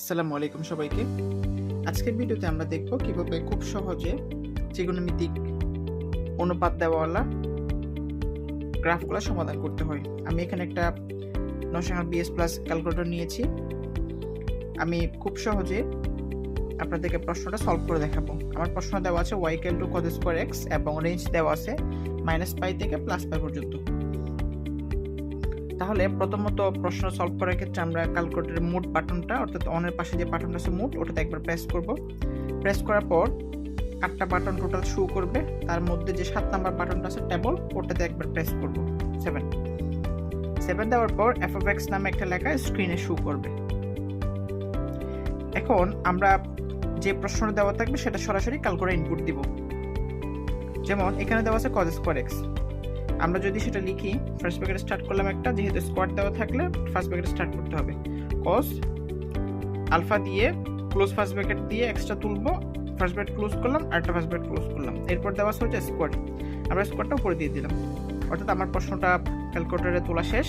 আসসালামু আলাইকুম সবাইকে। আজকের ভিডিওতে আমরা দেখব কীভাবে খুব সহজে ত্রিকোণমিতিক অনুপাত দেওয়াওয়ালা গ্রাফগুলো সমাধান করতে হয়। আমি এখানে একটা নশাঙ্গার বিএস প্লাস ক্যালকুলেটর নিয়েছি। আমি খুব সহজে আপনাদেরকে প্রশ্নটা সলভ করে দেখাবো। আমার প্রশ্ন দেওয়া আছে ওয়াই ক্যাল টু কত স্কোয়ার এক্স এবং রেঞ্জ দেওয়া আছে মাইনাস পাই থেকে প্লাস পাই পর্যন্ত। তাহলে প্রথমত প্রশ্ন সলভ করার ক্ষেত্রে আমরা ক্যালকুলেটরের মোট বাটনটা অর্থাৎ অনের পাশে যে বাটনটা আছে মোট, ওটাতে একবার প্রেস করব। প্রেস করার পর আটটা বাটন টোটাল শো করবে। তার মধ্যে যে সাত নাম্বার বাটনটা আছে টেবল ওটাতে একবার প্রেস করব। সেভেন সেভেন দেওয়ার পর এফ নামে একটা লেখা স্ক্রিনে শো করবে। এখন আমরা যে প্রশ্নটা দেওয়া থাকবে, সেটা সরাসরি ক্যালকুলেটর ইনপুট দিব। যেমন এখানে দেওয়া আছে কজ স্কোয়ার এক্স আমরা যদি সেটা লিখি ফার্স্ট ব্র্যাকেট স্টার্ট করলাম একটা, যেহেতু স্কোয়ার দেওয়া থাকলে ফার্স্ট ব্র্যাকেট স্টার্ট করতে হবে। কস আলফা দিয়ে ক্লোজ ফার্স্ট ব্র্যাকেট দিয়ে এক্সট্রা তুলবো ফার্স্ট ব্র্যাকেট ক্লোজ করলাম আরেকটা ফার্স্ট ব্র্যাকেট ক্লোজ করলাম। এরপর দেওয়া হচ্ছে স্কোয়ার আমরা স্কোয়ারটা উপরে দিয়ে দিলাম। অর্থাৎ আমার প্রশ্নটা ক্যালকুলেটরে তোলা শেষ।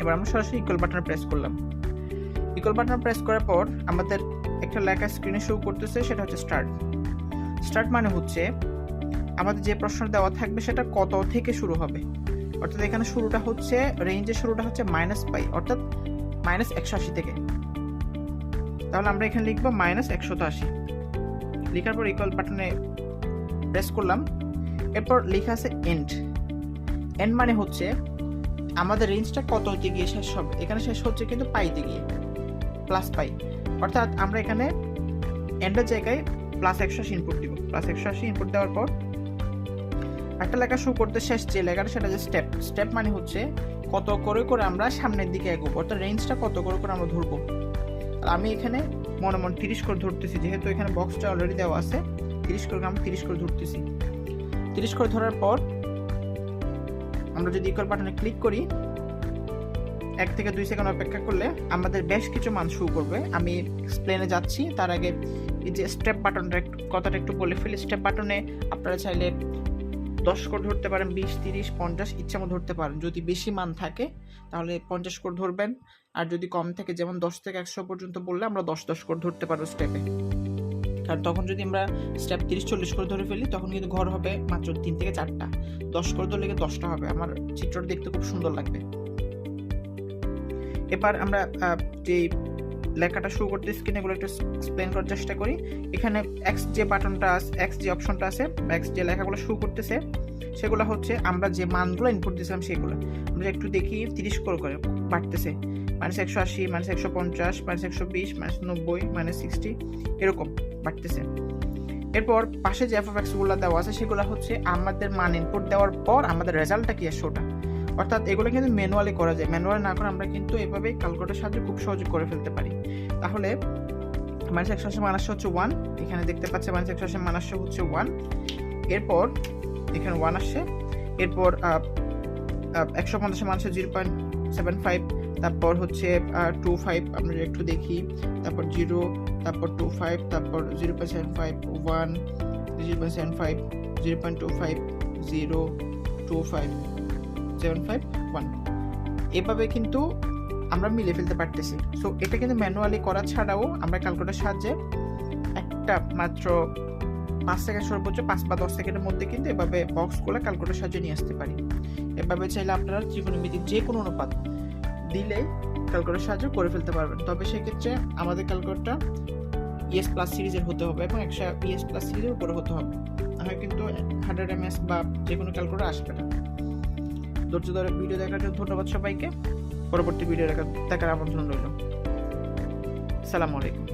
এবার আমরা সরাসরি ইকুয়াল বাটন প্রেস করলাম। ইকুয়াল বাটন প্রেস করার পর আমাদের একটা লেখা স্ক্রিনে শো করতেছে, সেটা হচ্ছে স্টার্ট স্টার্ট মানে হচ্ছে আমাদের যে প্রশ্ন দেওয়া থাকবে সেটা কত থেকে শুরু হবে? অর্থাৎ এখানে শুরুটা হচ্ছে রেঞ্জের শুরুটা হচ্ছে মাইনাস পাই অর্থাৎ মাইনাস একশো আশি থেকে। তাহলে আমরা এখানে লিখব মাইনাস একশত আশি। লেখার পর ইকুয়াল বাটনে প্রেস করলাম। এরপর লেখা আছে এন্ড এন্ড মানে হচ্ছে আমাদের রেঞ্জটা কত হতে গিয়ে শেষ হবে। এখানে শেষ হচ্ছে কিন্তু পাইতে গিয়ে প্লাস পাই অর্থাৎ আমরা এখানে এন্ডের জায়গায় প্লাস একশো আশি ইনপুট দিব। প্লাস একশো আশি ইনপুট দেওয়ার পর একটা লেখা শুরু করতে শেষ যে লেখাটা সেটা যে স্টেপ স্টেপ মানে হচ্ছে কত করে করে আমরা সামনের দিকে এগোবো, অর্থাৎ রেঞ্জটা কত করে করে আমরা ধরবো। আমি এখানে মনে মনে তিরিশ করে ধরতেছি, যেহেতু এখানে বক্সটা অলরেডি দেওয়া আছে, তিরিশ করে আমি তিরিশ করে ধরতেছি। তিরিশ করে ধরার পর আমরা যদি ইকুয়াল বাটনে ক্লিক করি, এক থেকে দুই সেকেন্ড অপেক্ষা করলে আমাদের বেশ কিছু মান শুরু করবে। আমি এক্সপ্লেনে যাচ্ছি, তার আগে এই যে স্টেপ বাটনটা কথাটা একটু বলে ফেলি। স্টেপ বাটনে আপনারা চাইলে দশ কোড ধরতে পারেন, বিশ, তিরিশ, পঞ্চাশ, ইচ্ছা মতো ধরতে পারেন। যদি বেশি মান থাকে, তাহলে পঞ্চাশ কোড ধরবেন। আর যদি কম থাকে, যেমন দশ থেকে একশো পর্যন্ত বললে, আমরা দশ দশ কোড ধরতে পারব স্টেপে কারণ তখন যদি আমরা স্টেপ তিরিশ, চল্লিশ করে ধরে ফেলি, তখন কিন্তু ঘর হবে মাত্র তিন থেকে চারটা। দশ করে ধরলে দশটা হবে। আমার চিত্রটা দেখতে খুব সুন্দর লাগবে। এবার আমরা যে লেখাটা শুরু করতে স্ক্রিনে এগুলো একটু এক্সপ্লেন করার চেষ্টা করি। এখানে এক্স যে বাটনটা আছে এক্স যে অপশনটা আছে এক্স যে লেখাগুলো শুরু করতেছে, সেগুলো হচ্ছে আমরা যে মানগুলো ইনপুট দিয়েছিলাম সেগুলো। আমরা একটু দেখি, তিরিশ করে করে বাড়তেছে। মাইনাস একশো আশি মাইনাস একশো পঞ্চাশ মাইনাস একশো বিশ মাইনাস নব্বই মাইনাস সিক্সটি এরকম বাড়তেছে। এরপর পাশে যে এফ এক্সগুলো দেওয়া আছে, সেগুলো হচ্ছে আমাদের মান ইনপুট দেওয়ার পর আমাদের রেজাল্টটা কি আসছে ওটা। অর্থাৎ এগুলো কিন্তু ম্যানুয়ালি করা যায়। ম্যানুয়ালি না করে আমরা কিন্তু এভাবে ক্যালকুলেটার সাহায্যে খুব সহজে করে ফেলতে পারি। তাহলে মাইনাস একশো আশি মানাস্য হচ্ছে ওয়ান এখানে দেখতে পাচ্ছে মাইনাস একশো আশি মানাস্য হচ্ছে ওয়ান এরপর এখানে ওয়ান আসছে। এরপর একশো পঞ্চাশ মানুষের জিরো পয়েন্ট সেভেন ফাইভ তারপর হচ্ছে টু ফাইভ আমরা একটু দেখি, তারপর জিরো তারপর টু ফাইভ তারপর zero point seven five one zero point seven five zero point two five zero two five seven five one এভাবে কিন্তু আমরা মিলে ফেলতে পারতেছি। সো এটা কিন্তু ম্যানুয়ালি করা ছাড়াও আমরা ক্যালকুলেটার সাহায্যে একটা মাত্র পাঁচ সেকেন্ড সর্বোচ্চ পাঁচ বা দশ সেকেন্ডের মধ্যে কিন্তু এভাবে বক্সগুলো ক্যালকুলেটার সাহায্যে নিয়ে আসতে পারি। এভাবে চাইলে আপনারা ত্রিকোণমিতিক যে কোনো অনুপাত দিলে ক্যালকুলেটার সাহায্যে করে ফেলতে পারবেন। তবে সেক্ষেত্রে আমাদের ক্যালকুলেটার ইএস প্লাস সিরিজের হতে হবে এবং একশো ইএস প্লাস সিরিজের উপরে হতে হবে। তাহলে কিন্তু হান্ড্রেড এমএস বা যে কোনো ক্যালকুলেটার আসবে না। ধৈর্য ধরে ভিডিও দেখার জন্য ধন্যবাদ সবাইকে। পরবর্তী ভিডিও দেখার আমন্ত্রণ রইল। সালামু আলাইকুম।